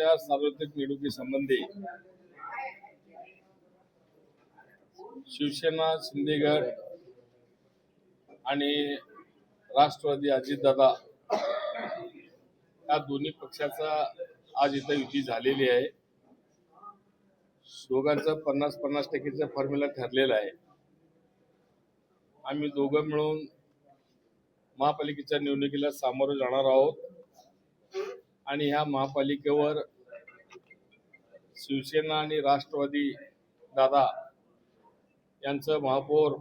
येत्या सार्वत्रिक निवडणुकीसंबंधी शिवसेना शिंदेगड आणि राष्ट्रवादी अजितदादा या दोन्ही पक्षाचा आज इथं युती झालेली आहे. दोघांचं पन्नास पन्नास टक्केचा फॉर्म्युला ठरलेला आहे. आम्ही दोघं मिळून महापालिकेच्या निवडणुकीला सामोरं जाणार आहोत. आणि ह्या महापालिकेवर शिवसेना आणि राष्ट्रवादी दादा यांचं महापौर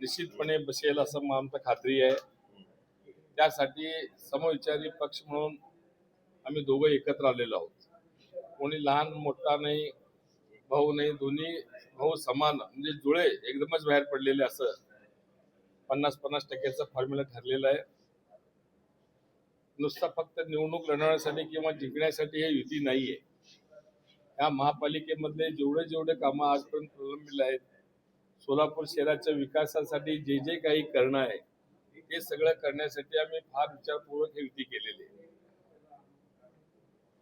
निश्चितपणे बसेल असं आमचं खात्री आहे. त्यासाठी समविचारी पक्ष म्हणून आम्ही दोघं एकत्र आलेलो आहोत. कोणी लहान मोठा नाही भाऊ नाही दोन्ही भाऊ समान म्हणजे जुळे एकदमच बाहेर पडलेले असं पन्नास पन्नास टक्क्याचा फॉर्म्युला ठरलेला आहे. नुसता फक्त निवडणूक लढवण्यासाठी किंवा जिंकण्यासाठी हे युती नाहीये. या महापालिकेमधले जेवढे जेवढे कामं आजपर्यंत प्रलंबिले आहेत सोलापूर शहराच्या विकासासाठी जे जे काही करणं आहे हे सगळं करण्यासाठी आम्ही फार विचारपूर्वक हे युती केलेली आहे.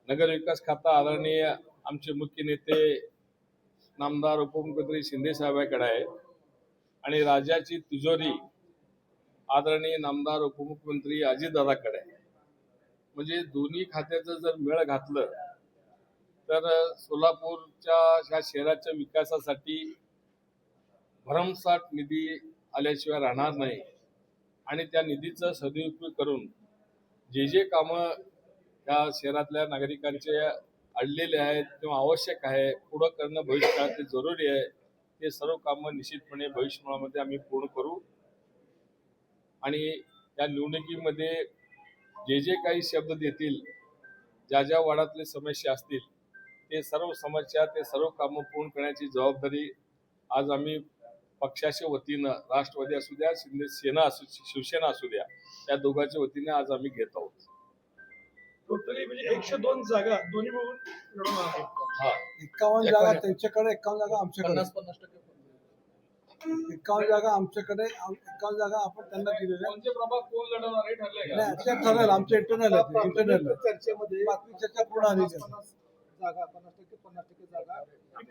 नगर विकास खाता आदरणीय आमचे मुख्य नेते नामदार उपमुख्यमंत्री शिंदे साहेबांकडे आहे आणि राज्याची तिजोरी आदरणीय नामदार उपमुख्यमंत्री अजितदादाकडे आहे. म्हणजे दोन्ही खात्याचं जर मेळ घातलं तर सोलापूरच्या ह्या शहराच्या विकासासाठी भरमसाठ निधी आल्याशिवाय राहणार नाही. आणि त्या निधीचा सदुपयोग करून जे जे कामं त्या शहरातल्या नागरिकांचे अडलेले आहेत किंवा आवश्यक आहे पुढं करणं भविष्यकाळात ते जरुरी आहे ते सर्व कामं निश्चितपणे भविष्यकाळामध्ये आम्ही पूर्ण करू. आणि या निवडणुकीमध्ये जे जे काही शब्द देतील ज्या ज्या वार्डातले समस्या असतील ते सर्व समस्या ते सर्व कामं पूर्ण करण्याची जबाबदारी आज आम्ही पक्षाच्या वतीनं राष्ट्रवादी असू द्या शिंदे सेना असू शिवसेना असू द्या या दोघांच्या वतीने आज आम्ही घेत आहोत. टोटली म्हणजे एकशे दोन जागा दोन्ही मिळून हा. एकावन्न. जागा त्यांच्याकडे एकावन्न जागा आमच्याकडे. पन्नास पन्नास टक्के. एकावन्न जागा आमच्याकडे आम- एकावन्न जागा आपण त्यांना दिलेल्या हे नाही ते ठरेल आमच्या इंटरनल आहे इंटरनल चर्चेमध्ये बातमी चर्चा पूर्ण आली जागा पन्नास टक्के पन्नास टक्के जागा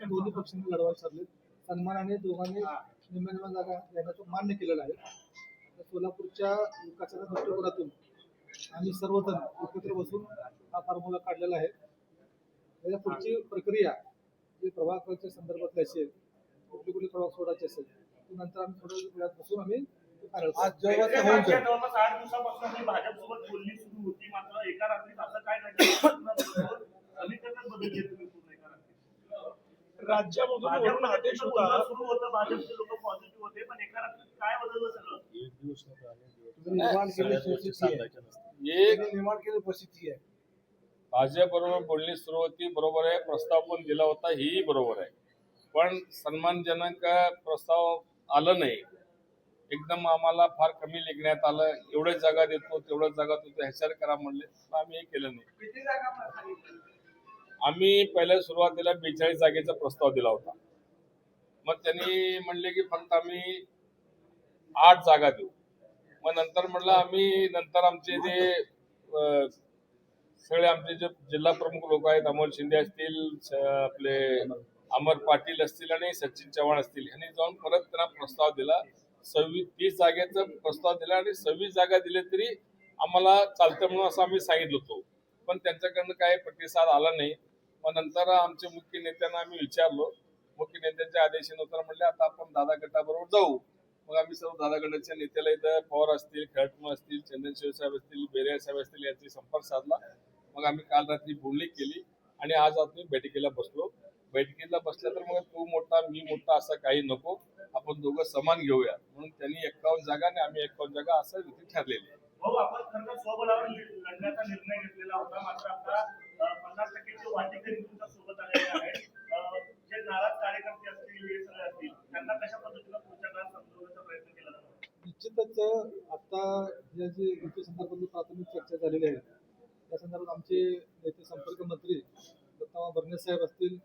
दोन्ही पक्षांनी लढवायला ठरले सन्मानाने दोघांनी निम्म्या जागा देण्याचं मान्य केलेलं आहे. सोलापूरच्या विकासाच्या दृष्टिकोनातून आम्ही सर्वजण एकत्र बसून हा फॉर्म्युला काढलेला आहे. त्याच्या पुढची प्रक्रिया जी प्रभागाच्या संदर्भातली असेल कुठली कुठली प्रभाग सोडायचे असेल नंतर आम्ही थोड्या वेळात बसून आम्ही ते final करू. आज जेव्हा ते होऊन जाईल. जवळपास आठ दिवसापासून मी भाजपसोबत बोलणी सुरू होती मात्र एका रात्रीत असं काय घडलं समीकरण बदलले तुम्ही पूर्ण एका रात्रीत. राज्यामधून वरून आदेश होता. सुरू होतं भाजपचे लोक पॉझिटिव्ह होते पण एका रात्रीत काय बदललं सगळं? तुम्ही निर्माण केलेली परिस्थिती आहे. एक निर्माण केलेली परिस्थिती आहे. भाजप बरोबर बोलणी सुरू होती बरोबर आहे प्रस्ताव पण दिला होता हेही बरोबर आहे. पण सन्मानजनक प्रस्ताव आलं नाही. एकदम आम्हाला फार कमी लेखण्यात आलं. एवढ्याच जागा देतो तेवढ्याच जागा देतो ह्याच्यावर करा म्हणले. आम्ही हे केलं नाही. आम्ही पहिल्या सुरुवातीला बेचाळीस जागेचा प्रस्ताव दिला होता. मग त्यांनी म्हणले की फक्त आम्ही आठ जागा देऊ. मग नंतर म्हटलं आम्ही नंतर आमचे जे सगळे आमचे जे जिल्हा प्रमुख लोक आहेत अमोल शिंदे असतील आपले अमर पाटील असतील आणि सचिन चव्हाण असतील यांनी जाऊन परत त्यांना प्रस्ताव दिला. सव्वीस तीस जागेचा प्रस्ताव दिला आणि सव्वीस जागा दिले तरी आम्हाला चालतं म्हणून असं आम्ही सांगितलं होतो. पण त्यांच्याकडनं काही प्रतिसाद आला नाही. मग नंतर आमच्या मुख्य नेत्यांना आम्ही विचारलो. मुख्य नेत्यांच्या आदेशानुसार म्हणले आता आपण दादा गटाबरोबर जाऊ. मग आम्ही सर्व दादा गटाच्या नेत्याला इथं पवार असतील खेळटम असतील चंदन शिवसाहेब असतील बेरिया साहेब असतील यांची संपर्क साधला. मग आम्ही काल रात्री बोलणी केली आणि आज आम्ही बैठकीला बसलो. बैठकीला बसल्या तर मग तू मोठा मी मोठा असं काही नको. आपण दोघं समान घेऊया. म्हणून त्यांनी एक्कावन्न जागा आणि आम्ही एक्कावन्न जागा असं युती ठरलेली आहे. भाऊ आपण खरं स्वबळावर लढण्याचा निर्णय घेतलेला होता. मात्र आता अं, पन्नास टक्केचे वाटेकरी तुमच्यासोबत आलेले आहेत अं, जे नाराज कार्यकर्ते असतील सगळे असतील त्यांना कशा पद्धतीनं पुढच्या काळात समजवण्याचा प्रयत्न केला जातो? निश्चितच आता या जी युती संदर्भातली प्राथमिक चर्चा झालेली आहे त्या संदर्भात आमचे नेते संपर्क मंत्री दत्तामा भरणे साहेब असतील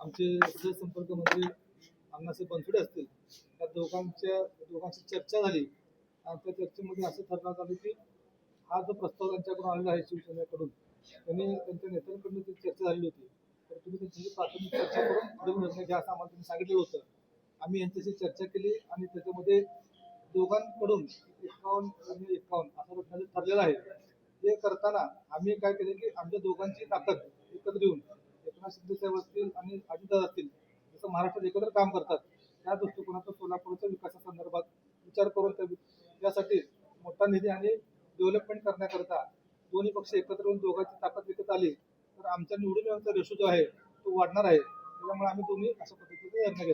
आमचे संपर्क मंत्री अण्णासाहेब बनसोडे असतील. त्या दोघांच्या दोघांची चर्चा झाली. आणि त्या चर्चेमध्ये असं ठरवण्यात आलं की हा जो प्रस्ताव त्यांच्याकडून आलेला आहे शिवसेनेकडून त्यांनी त्यांच्या नेत्यांकडून ती चर्चा झालेली होती तर तुम्ही त्यांच्याशी प्राथमिक चर्चा करून पुढील निर्णय घ्या असं आम्हाला त्यांनी सांगितलेलं होतं. आम्ही यांच्याशी चर्चा केली आणि त्याच्यामध्ये दोघांकडून एकावन्न आणि एकावन्न असं रचना ठरलेलं आहे. ते करताना आम्ही काय केलं की आमच्या दोघांची ताकद एकत्र येऊन एकनाथ शिंदे साहेब असतील आणि अजितदादा असतील जसं महाराष्ट्रात एकत्र काम करतात त्या दृष्टिकोनातून सोलापूरच्या विकासासंदर्भात विचार करून त्या त्यासाठी मोठा निधी आणि डेव्हलपमेंट करण्याकरता दोन्ही पक्ष एकत्र येऊन दोघांची ताकद विकत आली तर आमच्या निवडून येण्याचा रेशो जो आहे तो वाढणार आहे. त्याच्यामुळे आम्ही दोन्ही अशा पद्धतीने निर्णय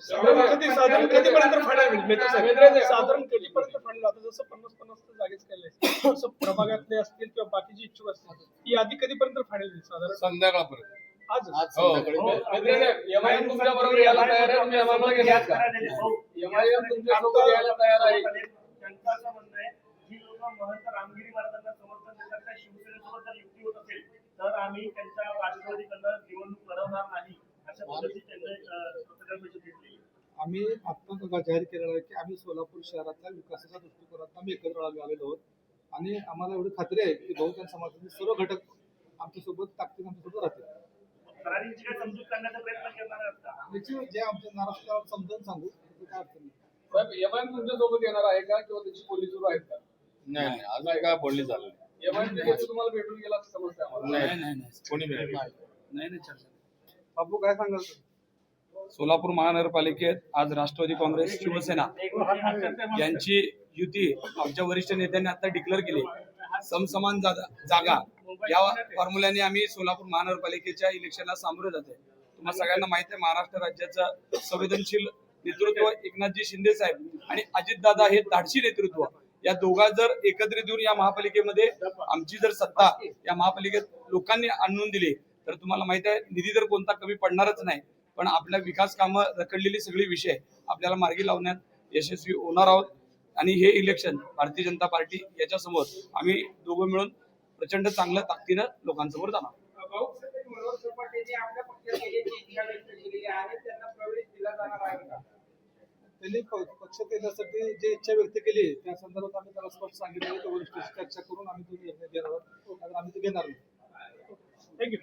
कधी साधारण कधीपर्यंत साधारण कधीपर्यंत फायनल आता जसं पन्नास पन्नास जागेच केलंय तसं प्रभागातले असतील किंवा बाकीचे इच्छुक असतील ही आधी कधीपर्यंत होईल साधारण? संध्याकाळपर्यंत. आज हो. एमआयएम तुमच्या बरोबर यायला तयार आहे तुम्ही आम्हाला घेणार का एमआयएम तुमच्यासोबत यायला तयार आहे. त्यांचं असं म्हणणं आहे जी लोक महंत रामगिरी महाराजांना समर्थन देतात त्या शिवसेनेसोबत जर युती होत असेल तर आम्ही त्यांच्या राष्ट्रवादीकडनं निवडणूक लढवणार नाही अशा पद्धतीने त्यांनी अं, पत्रकार परिषद घेतली आम्ही आता जाहीर केलेलं आहे की आम्ही सोलापूर शहरातल्या विकासाच्या दृष्टिकोनातून आम्ही एकत्र आलो आलेलो आहोत. आणि आम्हाला एवढी खात्री आहे की बहुजन समाजाचे सर्व घटक आमच्यासोबत ताकदीने आमच्यासोबत राहतील. सरांची काय समजूत काढण्याचा प्रयत्न करणार आहात का? निश्चित जे आमच्या महाराष्ट्राला समजावून सांगू त्याची काय अडचण नाही. साहेब एमआयएम तुमच्यासोबत येणार आहे का किंवा त्याची पोलीस सुरू आहेत का? नाही नाही अजून काय बोलणी झालं तुम्हाला भेटून गेला असं समजतं आम्हाला. नाही कोणी मिळाली बापू काय सांगाल सोलापूर महानगरपालिकेत आज राष्ट्रवादी काँग्रेस शिवसेना यांची युती आमच्या वरिष्ठ नेत्यांनी आता डिक्लेअर केली. समसमान जागा या फॉर्म्युल्याने आम्ही सोलापूर महानगरपालिकेच्या इलेक्शनला सामोरे जाते तुम्हाला सगळ्यांना माहिती आहे महाराष्ट्र राज्याचं संवेदनशील नेतृत्व एकनाथजी शिंदे साहेब आणि अजितदादा हे धाडशी नेतृत्व. या दोघा जर एकत्रित येऊन या महापालिकेमध्ये आमची जर सत्ता या महापालिकेत लोकांनी आणून दिली तर तुम्हाला माहिती आहे निधी तर कोणता कमी पडणारच नाही. पण आपल्या विकास कामं रखडलेली सगळी विषय आपल्याला मार्गी लावण्यात यशस्वी होणार आहोत. आणि हे इलेक्शन भारतीय जनता पार्टी याच्या समोर आम्ही दोघं मिळून प्रचंड चांगल्या ताकदीनं लोकांसमोर जाणार. त्यांना प्रवेश दिला जाणार आहे का त्यांनी प- पक्ष देण्यासाठी जी इच्छा व्यक्त केली त्या संदर्भात आम्ही त्याला स्पष्ट सांगितलं. की वरिष्ठांशी चर्चा करून आम्ही तो निर्णय घेणार आहोत. आम्ही ते घेणार नाही. थँक्यू